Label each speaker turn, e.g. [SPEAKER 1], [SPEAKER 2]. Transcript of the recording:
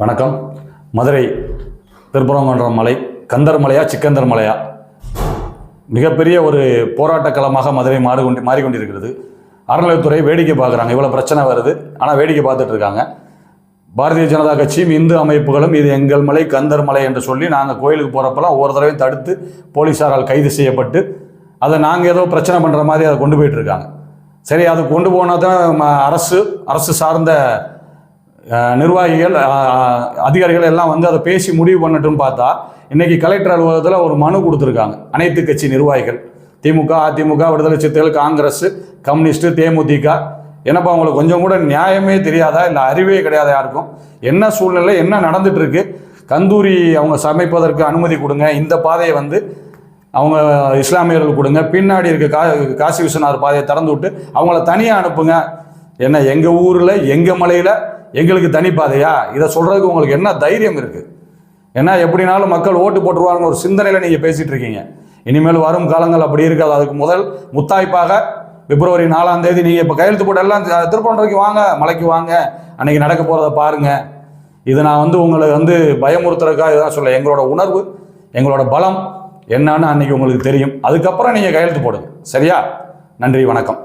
[SPEAKER 1] வணக்கம். மதுரை திருப்பரங்குன்றம் மலை கந்தர் மலையா சிக்கந்தர் மலையா? மிகப்பெரிய ஒரு போராட்ட களமாக மதுரை மாறிக்கொண்டு மாறிக்கொண்டிருக்கிறது. அறநிலையத்துறை வேடிக்கை பார்க்குறாங்க. இவ்வளோ பிரச்சனை வருது. ஆனால் வேடிக்கை பார்த்துட்டு இருக்காங்க. பாரதிய ஜனதா கட்சியும் இந்து அமைப்புகளும் இது எங்கள் மலை கந்தர் மலை என்று சொல்லி நாங்கள் கோயிலுக்கு போகிறப்பெல்லாம் ஒவ்வொரு தடவையும் தடுத்து போலீஸாரால் கைது செய்யப்பட்டு அதை நாங்கள் ஏதோ பிரச்சனை பண்ணுற மாதிரி அதை கொண்டு போயிட்டுருக்காங்க சரி அது கொண்டு போனால் தான் அரசு அரசு சார்ந்த நிர்வாகிகள் அதிகாரிகள் எல்லாம் வந்து அதை பேசி முடிவு பண்ணட்டுன்னு பார்த்தா இன்னைக்கு கலெக்டர் அலுவலகத்தில் ஒரு மனு கொடுத்துருக்காங்க. அனைத்து கட்சி நிர்வாகிகள். திமுக அதிமுக விடுதலை சிறுத்தைகள் காங்கிரஸ் கம்யூனிஸ்ட் தேமுதிக. என்னப்பா அவங்களுக்கு கொஞ்சம் கூட நியாயமே தெரியாதா? இல்லை அறிவே கிடையாதா யாருக்கும்? என்ன சூழ்நிலை என்ன நடந்துட்டு இருக்கு கந்தூரி அவங்க சமைப்பதற்கு அனுமதி கொடுங்க. இந்த பாதையை வந்து அவங்க இஸ்லாமியர்கள் கொடுங்க. பின்னாடி இருக்க கா காசி விஸ்வநாதர் பாதையை திறந்து விட்டு அவங்கள தனியாக அனுப்புங்க. என்ன எங்கள் ஊரில் எங்கள் மலையில் எங்களுக்கு தனி பாதையா? இதை சொல்கிறதுக்கு உங்களுக்கு என்ன தைரியம் இருக்குது ஏன்னா எப்படினாலும் மக்கள் ஓட்டு போட்டுருவாங்கன்னு ஒரு சிந்தனையில் நீங்கள் பேசிகிட்டு இருக்கீங்க. இனிமேல் வரும் காலங்கள் அப்படி இருக்காது. அதுக்கு முதல் முத்தாய்ப்பாக பிப்ரவரி நாலாம் தேதி நீங்கள் இப்போ கையெழுத்து போட்டு எல்லாம் திருப்பன்றைக்கு வாங்க மலைக்கு வாங்க. அன்னைக்கு நடக்க போகிறத பாருங்கள் இது நான் வந்து உங்களை வந்து பயமுறுத்துறதுக்காக இதான் சொல்ல எங்களோட உணர்வு எங்களோட பலம் என்னன்னு அன்னைக்கு உங்களுக்கு தெரியும். அதுக்கப்புறம் நீங்கள் கையெழுத்து போடுங்க. சரியா? நன்றி வணக்கம்.